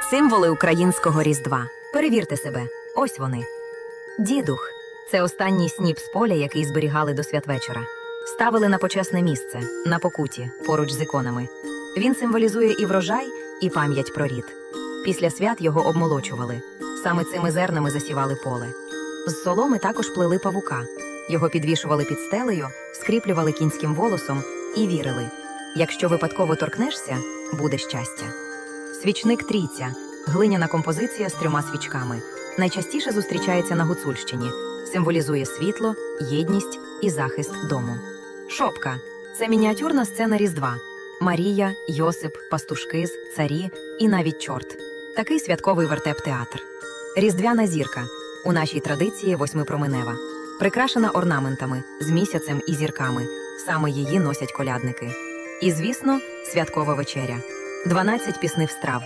Символи українського Різдва. Перевірте себе. Ось вони. Дідух це останній сніп з поля, який зберігали до святвечора. Ставили на почесне місце, на покуті, поруч з іконами. Він символізує і врожай, і пам'ять про рід. Після свят його обмолочували. Саме цими зернами засівали поле. З соломи також плели павука. Його підвішували під стелею, скріплювали кінським волосом і вірили: якщо випадково торкнешся, буде щастя. Свічник трійця глиняна композиція з трьома свічками. Найчастіше зустрічається на Гуцульщині, символізує світло, єдність і захист дому. Шопка це мініатюрна сцена Різдва. Марія, Йосип, пастушки, царі і навіть чорт. Такий святковий вертеп театр. Різдвяна зірка у нашій традиції восьмипроменева, прикрашена орнаментами з місяцем і зірками. Саме її носять колядники. І, звісно, святкова вечеря. 12 пісних страв,